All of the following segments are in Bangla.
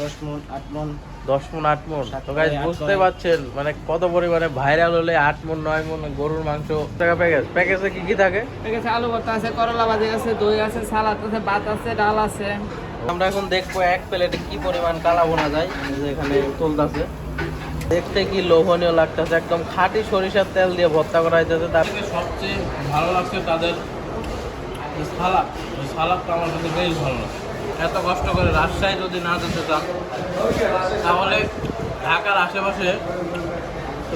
দশ মন আট মন। মন তো গাইজ বুঝতে পারছেন মানে কত পরিমাণে ভাইরাল হলে আট মন নয় মন গরুর মাংস? টাকা প্যাকেজ প্যাকেজে কি কি থাকে? আলু ভর্তা আছে করলা ভাজি আছে দই আছে সালাদ আছে ভাত আছে ডাল আছে। আমরা এখন দেখব এক প্লেটে কি পরিমাণ কালা বোনা যায়। যে এখানে তুলতেছে। দেখতে কি লোভনীয় লাগতেছে একদম খাঁটি সরিষার তেল দিয়ে ভর্তা করা হইতেছে তার সবচেয়ে ভালো লাগছে তাদের সালাদ। সালাদটা আমার কাছে বেশ ভালো লাগে এত কষ্ট করে রাজশাহী যদি না যেতে চান, তাহলে ঢাকার আশেপাশে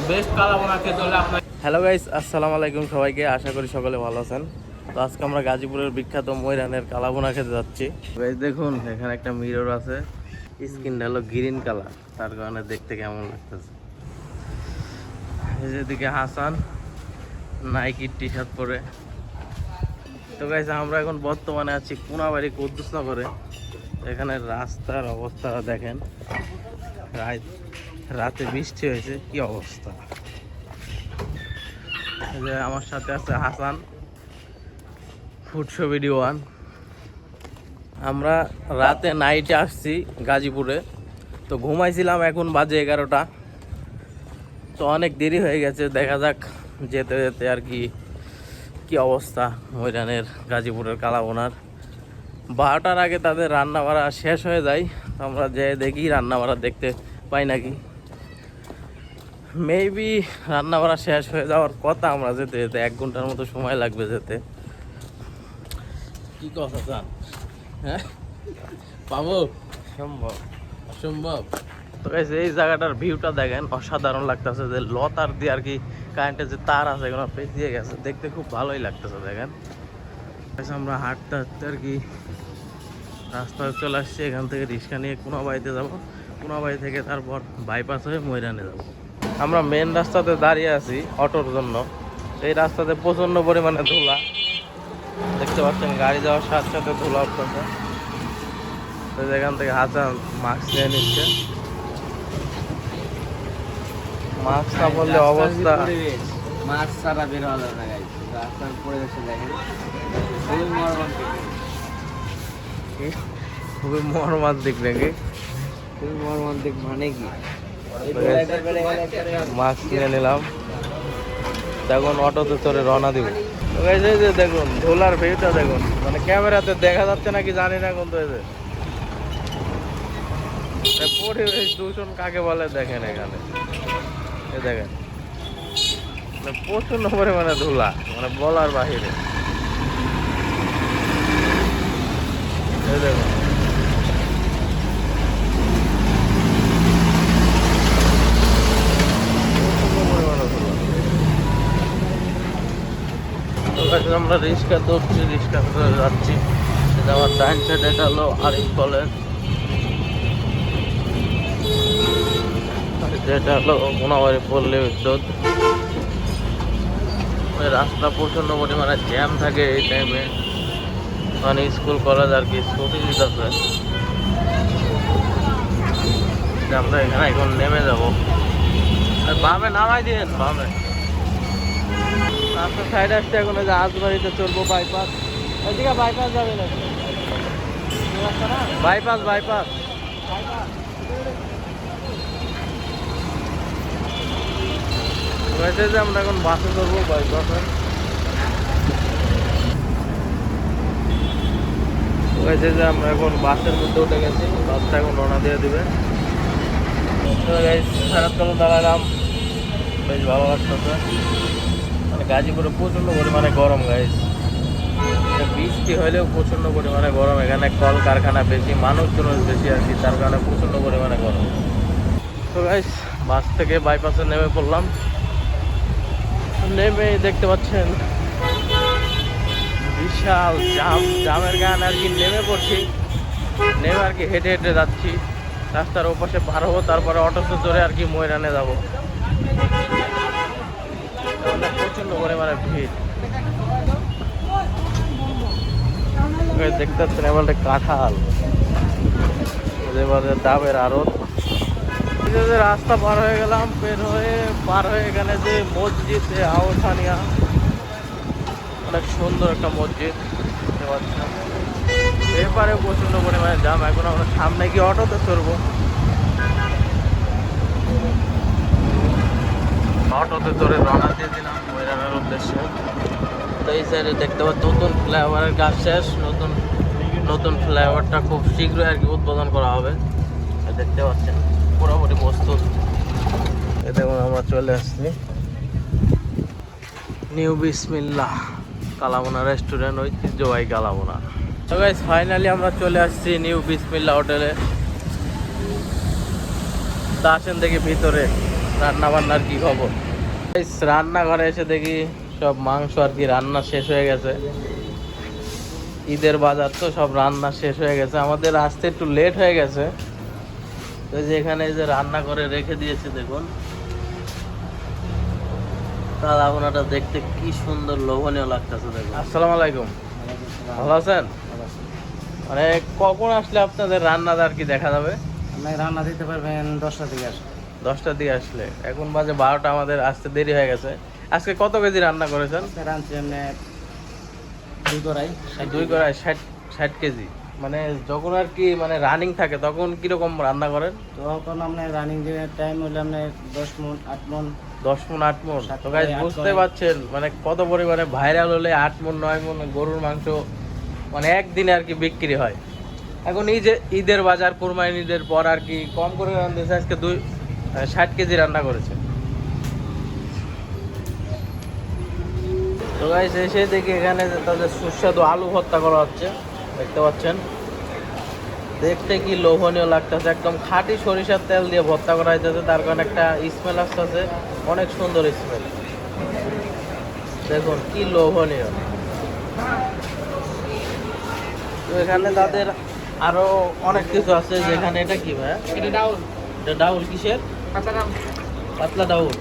বেস্ট কালাবোনা খেতে হলে আপনার হ্যালো গাইস আসসালামু আলাইকুম সবাইকে। আশা করি সকলে ভালো আছেন। তো আজকে আমরা গাজীপুরের বিখ্যাত ময়রানের কালাবোনা খেতে যাচ্ছি। দেখুন, এখানে একটা মিরর আছে। স্কিনটা হলো গ্রিন কালার তার কারণে দেখতে কেমন লাগতেছে। এই যে এদিকে হাসান নাইকির টি শার্ট পরে। তো গাইস আমরা এখন বর্তমানে আছি কোনাবাড়ি কদ্দুসনগরে এখানে রাস্তার অবস্থা দেখেন। রাত বৃষ্টি হয়েছে, কি অবস্থা? যে আমার সাথে আছে হাসান ফুডশো ভিডিও ওয়ান। আমরা রাতে নাইটে আসছি গাজীপুরে। তো ঘুমাইছিলাম এখন বাজে এগারোটা। তো অনেক দেরি হয়ে গেছে, দেখা যাক যেতে যেতে আর কি কি অবস্থা ময়দানের, গাজীপুরের কালাবোনার। বারোটার আগে তাদের রান্না বাড়া শেষ হয়ে যায়। আমরা যে দেখি রান্না বাড়া দেখতে পাই নাকি। মেবি রান্না বাড়া শেষ হয়ে যাওয়ার কথা আমরা যেতে যেতে এক ঘণ্টার মতো সময় লাগবে যেতে। কি কথা চান হ্যাঁ? পাবো? সম্ভব। অসম্ভব। তো guys, এই জায়গাটার ভিউটা দেখেন অসাধারণ লাগতেছে যে লতার দিয়ে আর কি কারেন্টের যে তার আছে এগুলো পেঁচিয়ে গেছে। দেখতে খুব ভালোই লাগতেছে দেখেন। আমরা হাঁটতে হাঁটতে আর কি রাস্তায় চলে আসছি এখান থেকে রিক্সা নিয়ে কোনো বাড়িতে যাব। কোনো বাড়ি থেকে তারপর বাইপাস হয়ে ময়রানে যাব। আমরা মেন রাস্তাতে দাঁড়িয়ে আছি অটোর জন্য। এই রাস্তাতে প্রচণ্ড পরিমাণে ধুলা। দেখতে পাচ্ছেন গাড়ি যাওয়ার সাথে সাথে ধুলা উঠতেছে। তো এখান থেকে হাসান মাস্ক নিয়ে নিচ্ছে। মাস্ক না পরলে অবস্থা মাস্ক ছাড়া বের যাবে না রাস্তার পরিবেশে দেখেন। খুবই মর্মান্তিক নাকি? খুবই মর্মান্তিক মানে কি? মাস্ক কিনে নিলাম। দেখুন অটোতে চড়ে রওনা দিব। এই যে দেখুন ধুলার ভিউটা দেখুন। মানে ক্যামেরাতে দেখা যাচ্ছে নাকি জানি না যে। এই পরিবেশ দূষণ কাকে বলে দেখেন এখানে? এই দেখেন। মানে প্রচণ্ড পরিমাণে ধুলা মানে বলার বাহিরে এই দেখুন প্রচণ্ড পরিমাণে ধুলা। তো guys, আমরা রিক্সা ধরছি রিক্সা করে যাচ্ছি। এটা আমার ডাইন সাইড হলো আরিফ কলেজ যেটা হলো মোনাবাড়ি পল্লী বিদ্যুৎ রাস্তা প্রচণ্ড পরিমাণে জ্যাম থাকে এই টাইমে মানে স্কুল, কলেজ আর কি ছুটি দিতেছে আমরা এখানে এখন নেমে যাব। বামে নামাই দিন বামে। রাস্তার সাইড আসছে এখন ওই যে আজবাড়িতে চলবো বাইপাস ওইদিকে বাইপাস যাবে না। বাইপাস বাইপাস যে আমরা এখন বাসে চলবো বাইপাসে হয়েছে যে আমরা এখন বাসের মধ্যে উঠে গেছি, বাসটা এখন রওনা দিয়ে দিবে। সারাক্ষণ দাঁড়ালাম। বেশ ভালো লাগতেছে। মানে গাজীপুরে প্রচণ্ড পরিমাণে গরম গাইস বৃষ্টি হলেও প্রচণ্ড পরিমাণে গরম। এখানে কল কারখানা বেশি মানুষজন বেশি আর কি তার কারণে প্রচণ্ড পরিমাণে গরম। তো গাইস বাস থেকে বাইপাসে নেমে পড়লাম। নেমে দেখতে পাচ্ছেন বিশাল জাম, জামের গান আর কি নেমে পড়ছি। নেমে আর কি হেঁটে হেঁটে যাচ্ছি। রাস্তার ওপাশে পার হব, তারপরে অটোতে চড়ে আর কি ময়রানে যাব। প্রচণ্ড পরিমাণে ভিড়। দেখতে পাচ্ছেন এবারে কাঁঠাল। এবারে ডাবের আড়ত। রাস্তা পার হয়ে গেলাম, বের হয়ে পার হয়ে এখানে যে মসজিদ এ আওথানিয়া অনেক সুন্দর একটা মসজিদ দেখতে পাচ্ছেন। এরপরে প্রচণ্ড পরিমাণে জাম, এখন আমরা সামনে গিয়ে অটোতে চড়বো। অটোতে চড়ে রওনা দিয়ে দিলাম ময়রানের উদ্দেশ্যে। তো এই সাইডে দেখতে পাচ্ছি নতুন ফ্লাইওভারের কাজ শেষ, নতুন নতুন ফ্লাইওভারটা খুব শীঘ্রই আর কি উদ্বোধন করা হবে। দেখতে পাচ্ছেন, পুরোপুরি প্রস্তুত। এ দেখুন, আমরা চলে আসছি। নিউ বিসমিল্লাহ। কালামোনা রেস্টুরেন্ট ঐতিহ্যবাহী কালামোনা। ফাইনালি আমরা চলে আসছি নিউ বিসমিল্লা হোটেলে তা আসেন দেখি ভিতরে রান্না বান্নার কি খবর। রান্নাঘরে এসে দেখি সব মাংস আর কি রান্না শেষ হয়ে গেছে। ঈদের বাজার তো সব রান্না শেষ হয়ে গেছে। আমাদের আসতে একটু লেট হয়ে গেছে। তো যে এখানে যে রান্না করে রেখে দিয়েছে দেখুন। তার আপনাটা দেখতে কি সুন্দর লোভনীয় লাগতেছে দেখুন। আসসালামু আলাইকুম। ভালো আছেন? মানে কখন আসলে আপনাদের রান্নাদার কি দেখা যাবে? আপনি রান্না দিতে পারবেন দশটা থেকে আসে দশটার দিকে আসলে। এখন বাজে বারোটা আমাদের আসতে দেরি হয়ে গেছে। আজকে কত কেজি রান্না করেছেন? দুই করাই দুই কড়াই ষাট ষাট কেজি। মানে যখন আর কি মানে রানিং থাকে তখন কীরকম রান্না করেন? তখন আপনার রানিং টাইম হলে আপনার দশ মন আট মন দশ মন আট মন। তো গাইজ বুঝতে পারছেন মানে কত পরিমাণে ভাইরাল হলে আট মন নয় মন গরুর মাংস মানে একদিনে আর কি বিক্রি হয়। এখন এই যে ঈদের বাজার কোরবানি ঈদের পর আর কি কম করে রান্না আজকে দুই ষাট কেজি রান্না করেছে। তো গাইস এসে দেখি এখানে তাদের সুস্বাদু আলু ভর্তা করা হচ্ছে দেখতে পাচ্ছেন। দেখতে কি লোভনীয় লাগতেছে। একদম খাঁটি সরিষার তেল দিয়ে ভর্তা করা হইতেছে তার কারণে একটা স্মেল আসতেছে অনেক সুন্দর স্মেল দেখুন কি লোভনীয়। তো এখানে তাদের আরও অনেক কিছু আছে যেখানে এটা কি ভাই? এটা ডাউল। এটা ডাউল কিসের? পাতলা ডাউল।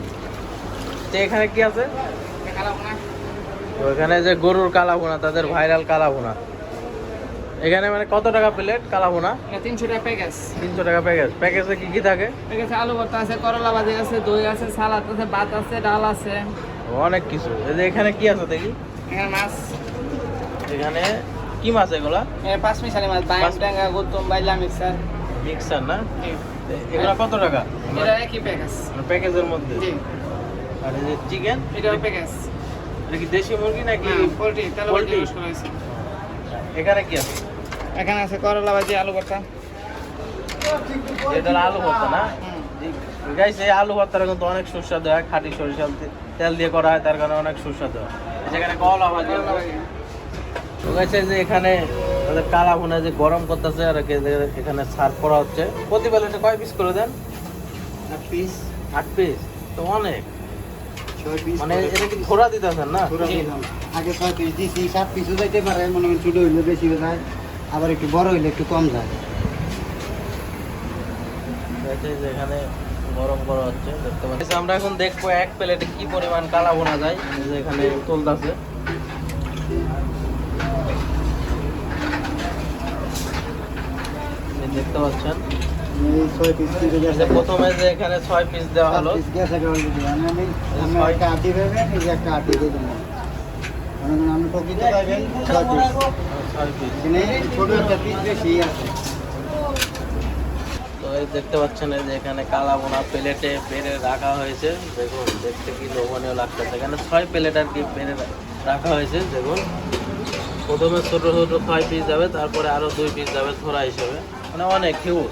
তো এখানে কি আছে? ওখানে যে গরুর কালা ভুনা তাদের ভাইরাল কালা ভুনা এখানে মানে কত টাকা প্লেট কালা ভুনা তিনশো টাকা প্যাকেজ তিনশো টাকা প্যাকেজ প্যাকেজে কি কি থাকে? প্যাকেজে আলু ভর্তা আছে করলা ভাজি আছে দই আছে সালাদ আছে ভাত আছে ডাল আছে। অনেক কিছু। এখানে কি আছে দেখি? এখানে মাছ। এখানে কি মাছ এগুলা? পাঁচ মিশালি মাছ পাঁচ- ডাঙ্গা গৌতম বাইলা মিক্সার। মিক্সার না? এগুলা কত টাকা? এটা একই প্যাকেজ প্যাকেজের মধ্যে? জি। আর এই যে চিকেন এটা প্যাকেজ এটা কি দেশি মুরগি নাকি পোলট্রি পোল্ট্রি? এখানে কি আছে? এখানে আছে করলা ভাজি আলু ভর্তা। এটা আলু ভর্তা না? গাইস এই আলু ভর্তাটা কিন্তু অনেক সুস্বাদু হয় খাঁটি সরিষার তে- তেল দিয়ে করা হয় তার কারণে অনেক সুস্বাদু। হয় যেখানে করলা। ভাজি তো guys, যে এখানে কালা ভুনা যে গরম করতেছে আর এখানে সার্ভ করা হচ্ছে। প্রতি প্লেটে কয় পিস করে দেন? এক পিস আট পিস তো অনেক। মানে এটা কি ঘোরা দিতেছেন না? আগে ছয় পিস দিছি সাত পিসও যাইতে পারে মনে করেন ছোটো হইলে বেশি যায় আবার একটু বড় হইলে একটু কম যায়। এখানে গরম করা হচ্ছে দেখতে পাচ্ছি আমরা এখন দেখব এক প্লেটে কি পরিমাণ কালা ভুনা যায় যে এখানে তুলতেছে। দেখতে পাচ্ছেন প্রথমে যে এখানে ছয় পিস দেওয়া হলো। একটা আটি পাবেন এই একটা আটি দিয়ে দেবো প্রকৃত পাইবেন ছয় পিস পিস এখানে ছোটো একটা পিস বেশি আছে। তো এই দেখতে পাচ্ছেন যে এখানে কালা বোনা প্লেটে পেরে রাখা হয়েছে। দেখুন দেখতে কি লোভনীয় লাগতেছে। এখানে ছয় প্লেট আর কি বেড়ে রাখা হয়েছে দেখুন। প্রথমে ছোট ছোট ছয় পিস যাবে তারপরে আরও দুই পিস যাবে থোড়া হিসেবে। মানে অনেক হিউজ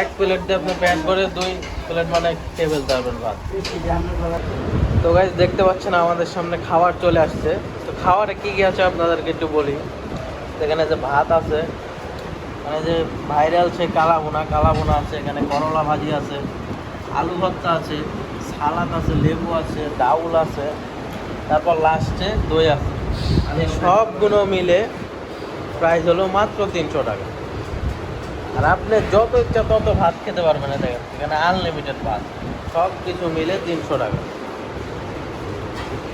এক প্লেট দিয়ে আপনি প্যাক করে দুই প্লেট মানে ফেলতে পারবেন ভাত। তো গাইজ দেখতে পাচ্ছেন আমাদের সামনে খাবার চলে আসছে। তো খাবারে কি কি আছে আপনাদেরকে একটু বলি। এখানে যে ভাত আছে মানে যে ভাইরাল সে কালা বোনা কালা বোনা আছে এখানে করলা ভাজি আছে আলু ভর্তা আছে সালাদ আছে লেবু আছে ডাউল আছে তারপর লাস্টে দই আছে। সবগুলো মিলে প্রাইস হলো মাত্র তিনশো টাকা। আর আপনি যত ইচ্ছা তত ভাত খেতে পারবেন দেখেন এখানে আনলিমিটেড ভাত। সব কিছু মিলে তিনশো টাকা।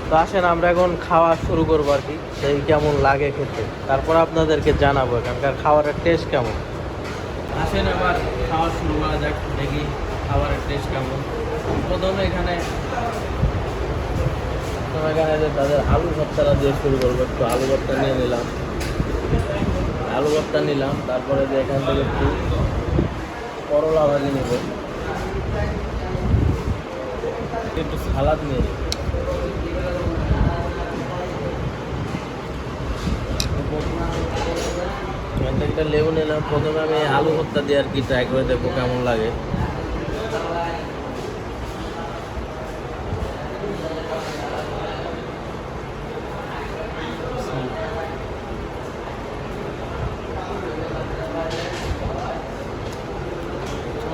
তো আসেন আমরা এখন খাওয়া শুরু করব আর কি। সেই কেমন লাগে খেতে। তারপর আপনাদেরকে জানাব এখানকার খাবারের টেস্ট কেমন। আসেন এবার খাওয়া শুরু করা যাক দেখি খাবারের টেস্ট কেমন। প্রথমে এখানে এখানে যে তাদের আলু ভর্তাটা দিয়ে শুরু করব একটু আলু ভর্তা নিয়ে নিলাম। আলু ভর্তা নিলাম, তারপরে যে এখান থেকে একটু করলা ভাজি নেব। একটু সালাদ নিয়ে একটা লেবু নিলাম। প্রথমে আমি আলু ভর্তা দিয়ে আর কি ট্রাই করে দেখব কেমন লাগে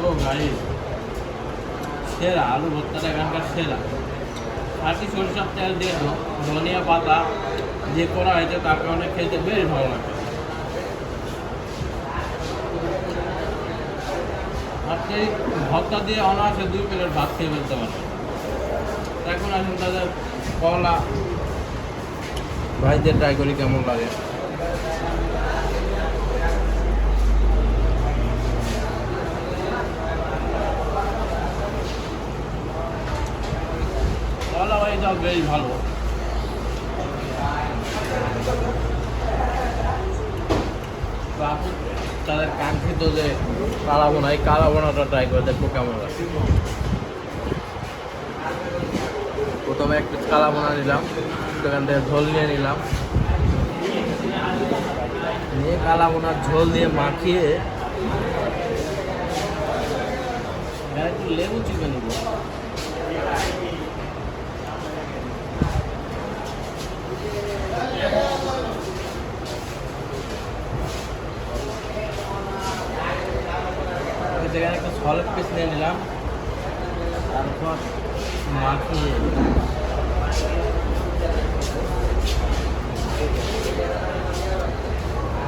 ও ভাই সেরা, আলু ভর্তাটা এখানকার সেরা। কি সরিষার তেল দিয়ে ধনিয়া পাতা যে করা হয়েছে তার কারণে খেতে বেশ ভালো লাগে। আপনি ভর্তা দিয়ে অনায়াসে দুই প্লেট ভাত খেয়ে ফেলতে পারেন এখন আসুন তাদের কলা। ভাইদের ট্রাই করি কেমন লাগে। কলা বেশ ভালো। তাদের কাঙ্ক্ষিত যে কালা বোনা এই কালা বোনাটা ট্রাই করে দেখব কেমন লাগে। প্রথমে একটু কালা বোনা নিলাম, সেখান থেকে ঝোল নিয়ে নিলাম। নিয়ে কালা বোনার ঝোল দিয়ে মাখিয়ে লেবু চিপে নিব আমি সেখানে একটা সলিড পিস নিয়ে নিলাম তারপর মাখিয়ে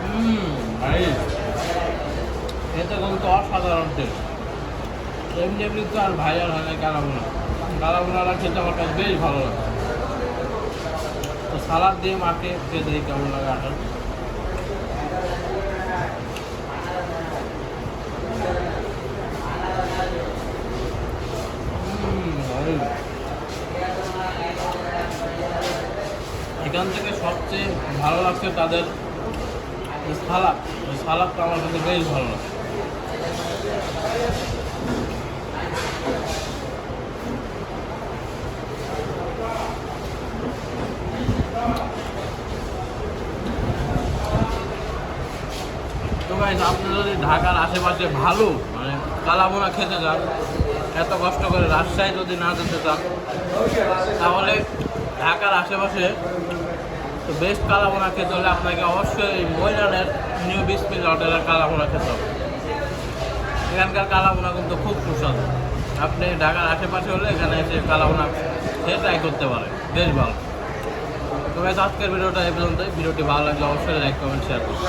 হুম ভাই এটা কিন্তু অসাধারণ টেস্ট এমনি এমনি তো আর ভাই হয় না কালাবোনা কালাবোনাটা খেতে আমার কাছে বেশ ভালো লাগে। তো সালাদ দিয়ে মাখিয়ে খেয়ে দেখি কেমন লাগে আটা এখান থেকে সবচেয়ে ভালো লাগছে তাদের সালাদ। সালাদটা আমার কাছে বেশ ভালো লাগে। গাইজ আপনি যদি ঢাকার আশেপাশে ভালো মানে কালাবোনা খেতে চান এত কষ্ট করে রাজশাহী যদি না যেতে চান তাহলে ঢাকার আশেপাশে তো বেস্ট কালাবোনা খেতে হলে আপনাকে অবশ্যই এই ময়নানের নিউ বিসমিল হোটেলের কালাবোনা খেতে হবে। এখানকার কালাবোনা কিন্তু খুব সুস্বাদু। আপনি ঢাকার আশেপাশে হলে এখানে এসে কালাবোনা খেয়ে ট্রাই করতে পারেন। বেশ ভালো। তো guys, আজকের ভিডিওটা এই পর্যন্তই। ভিডিওটি ভালো লাগলে অবশ্যই লাইক কমেন্ট শেয়ার করুন।